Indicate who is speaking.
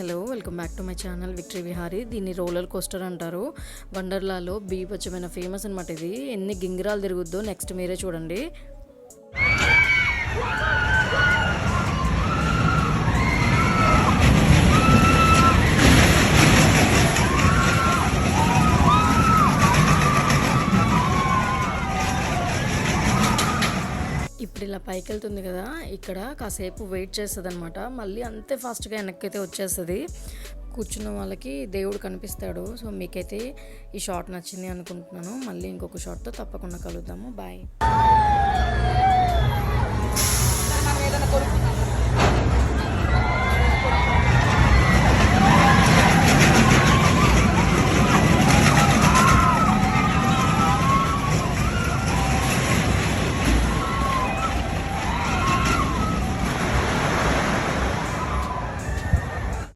Speaker 1: Hello welcome back to my channel victory Vihari. దీన్ని roller coaster అంటారు. వండర్లాలో బీభత్సమైన famous అనమాట ఇది. ఎన్ని గింగిరాలు తిరుగుద్దో నెక్స్ట్ మీరే చూడండి. ఇప్పుడు ఇలా పైకి వెళ్తుంది కదా ఇక్కడ కాసేపు వెయిట్ చేస్తుంది అనమాట మళ్ళీ అంతే ఫాస్ట్గా వెనక్కి అయితే వచ్చేస్తుంది. కూర్చున్న వాళ్ళకి దేవుడు కనిపిస్తాడు. సో మీకైతే ఈ షార్ట్ నచ్చింది అనుకుంటున్నాను. మళ్ళీ ఇంకొక షార్ట్తో తప్పకుండా కలుద్దాము. బాయ్.